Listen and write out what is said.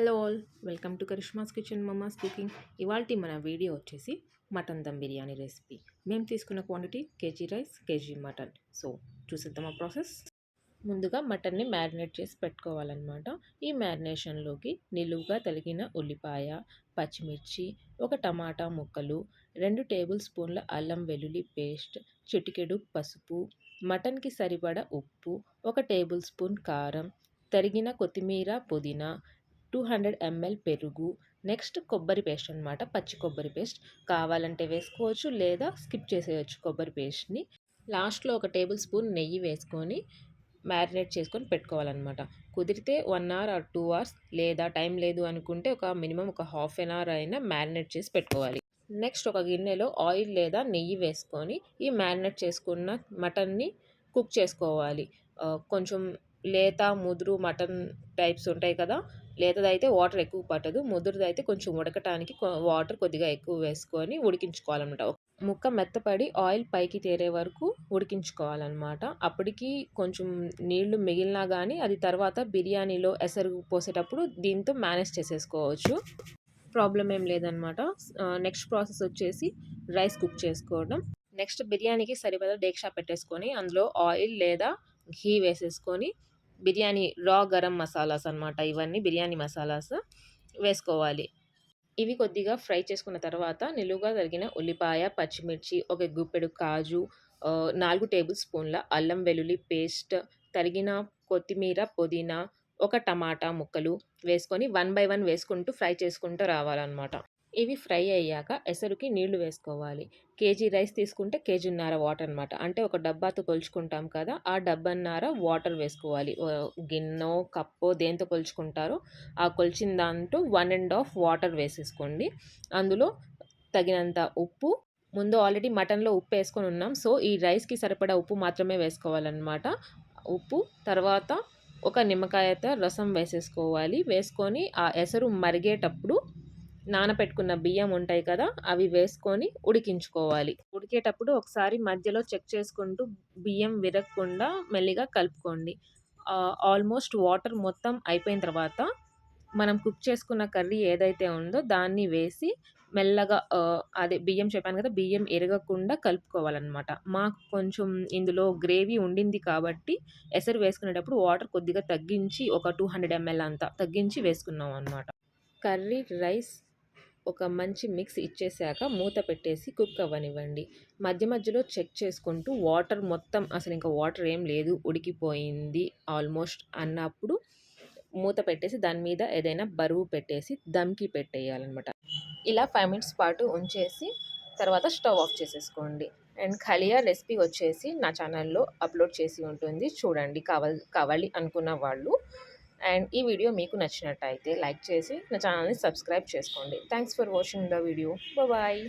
Hello all welcome to Karishma's kitchen mamma's cooking ఇవాళ మన video వచ్చేసి మటన్ దమ్ బిర్యానీ రెసిపీ. మేము తీసుకున్న quantity KG rice KG mutton. So చూసేద్దాం ఆ ప్రాసెస్. ముందుగా మటన్ని మ్యారినేట్ చేసి పెట్టుకోవాలన్నమాట. ఈ మ్యారినేషన్లోకి నిలువుగా తలిగిన ఉల్లిపాయ పచ్చిమిర్చి ఒక టమాటా ముక్కలు రెండు టేబుల్ స్పూన్ల అల్లం వెల్లుల్లి పేస్ట్ చిటికెడు పసుపు మటన్కి సరిపడ ఉప్పు ఒక టేబుల్ స్పూన్ కారం తరిగిన కొత్తిమీర పుదీనా టూ హండ్రెడ్ ఎంఎల్ పెరుగు నెక్స్ట్ కొబ్బరి పేస్ట్ అనమాట పచ్చి కొబ్బరి పేస్ట్. కావాలంటే వేసుకోవచ్చు లేదా స్కిప్ చేసేయచ్చు కొబ్బరి పేస్ట్ని. లాస్ట్లో ఒక టేబుల్ స్పూన్ నెయ్యి వేసుకొని మ్యారినేట్ చేసుకొని పెట్టుకోవాలన్నమాట. కుదిరితే one hour or two hours లేదా టైం లేదు అనుకుంటే ఒక మినిమం ఒక హాఫ్ అన్ అవర్ అయినా మ్యారినేట్ చేసి పెట్టుకోవాలి. నెక్స్ట్ ఒక గిన్నెలో ఆయిల్ లేదా నెయ్యి వేసుకొని ఈ మ్యారినేట్ చేసుకున్న మటన్ని కుక్ చేసుకోవాలి. కొంచెం లేత ముదురు మటన్ టైప్స్ ఉంటాయి కదా లేతదైతే వాటర్ ఎక్కువ పట్టదు ముదురుదైతే కొంచెం ఉడకటానికి వాటర్ కొద్దిగా ఎక్కువ వేసుకొని ఉడికించుకోవాలన్నమాట. ముక్క మెత్తపడి ఆయిల్ పైకి తేరే వరకు ఉడికించుకోవాలన్నమాట. అప్పటికి కొంచెం నీళ్ళు మిగిలినా కానీ అది తర్వాత బిర్యానీలో ఎసరు పోసేటప్పుడు దీంతో మేనేజ్ చేసేసుకోవచ్చు. ప్రాబ్లం ఏం లేదనమాట నెక్స్ట్ ప్రాసెస్ వచ్చేసి రైస్ కుక్ చేసుకోవడం. నెక్స్ట్ బిర్యానీకి సరిపడా డేక్షా పెట్టేసుకొని అందులో ఆయిల్ లేదా ఘీ వేసేసుకొని బిర్యానీ రా గరం మసాలాస్ అనమాట ఇవన్నీ బిర్యానీ మసాలాస్ వేసుకోవాలి. ఇవి కొద్దిగా ఫ్రై చేసుకున్న తర్వాత నిలువుగా తరిగిన ఉల్లిపాయ పచ్చిమిర్చి ఒక గుప్పెడు కాజు నాలుగు టేబుల్ స్పూన్ల అల్లం వెల్లుల్లి పేస్ట్ తరిగిన కొత్తిమీర పుదీనా ఒక టమాటా ముక్కలు వేసుకొని వన్ బై వన్ వేసుకుంటూ ఫ్రై చేసుకుంటూ రావాలన్నమాట. ఇవి ఫ్రై అయ్యాక ఎసరుకి నీళ్ళు వేసుకోవాలి. కేజీ రైస్ తీసుకుంటే కేజీన్నర వాటర్ అనమాట అంటే ఒక డబ్బాతో కొలుచుకుంటాం కదా ఆ డబ్బన్నర వాటర్ వేసుకోవాలి. గిన్నె కప్పో దేంతో కొలుచుకుంటారో ఆ కొలిచిన దాంట్లో వన్ అండ్ హాఫ్ వాటర్ వేసేసుకోండి. అందులో తగినంత ఉప్పు ముందు ఆల్రెడీ మటన్లో ఉప్పు వేసుకొని ఉన్నాం. సో ఈ రైస్కి సరిపడా ఉప్పు మాత్రమే వేసుకోవాలన్నమాట. ఉప్పు తర్వాత ఒక నిమ్మకాయతో రసం వేసేసుకోవాలి. వేసుకొని ఆ ఎసరు మరిగేటప్పుడు నానపెట్టుకున్న బియ్యం ఉంటాయి కదా అవి వేసుకొని ఉడికించుకోవాలి. ఉడికేటప్పుడు ఒకసారి మధ్యలో చెక్ చేసుకుంటూ బియ్యం విరగకుండా మెల్లిగా కలుపుకోండి. ఆల్మోస్ట్ వాటర్ మొత్తం అయిపోయిన తర్వాత మనం కుక్ చేసుకున్న కర్రీ ఏదైతే ఉందో దాన్ని వేసి మెల్లగా అదే బియ్యం చెప్పాను కదా బియ్యం ఎరగకుండా కలుపుకోవాలన్నమాట. మాకు కొంచెం ఇందులో గ్రేవీ ఉండింది కాబట్టి ఎసరు వేసుకునేటప్పుడు వాటర్ కొద్దిగా తగ్గించి ఒక టూ హండ్రెడ్ ఎంఎల్ అంతా తగ్గించి వేసుకున్నాం అనమాట కర్రీ రైస్ ఒక మంచి మిక్స్ ఇచ్చేసాక మూత పెట్టేసి కుక్ అవ్వనివ్వండి. మధ్య మధ్యలో చెక్ చేసుకుంటూ వాటర్ మొత్తం అసలు ఇంకా వాటర్ ఏం లేదు ఉడికిపోయింది ఆల్మోస్ట్ అన్నప్పుడు మూత పెట్టేసి దాని మీద ఏదైనా బరువు పెట్టేసి దమ్కి పెట్టేయాలన్నమాట. ఇలా ఫైవ్ మినిట్స్ పాటు ఉంచేసి తర్వాత స్టవ్ ఆఫ్ చేసేసుకోండి. అండ్ ఖలియా రెసిపీ వచ్చేసి నా ఛానల్లో అప్లోడ్ చేసి ఉంటుంది. చూడండి కావాలి కావాలి అనుకున్న వాళ్ళు అండ్ ఈ వీడియో మీకు నచ్చినట్టయితే లైక్ చేసి నా ఛానల్ని సబ్స్క్రైబ్ చేసుకోండి. Thanks for watching the video. Bye.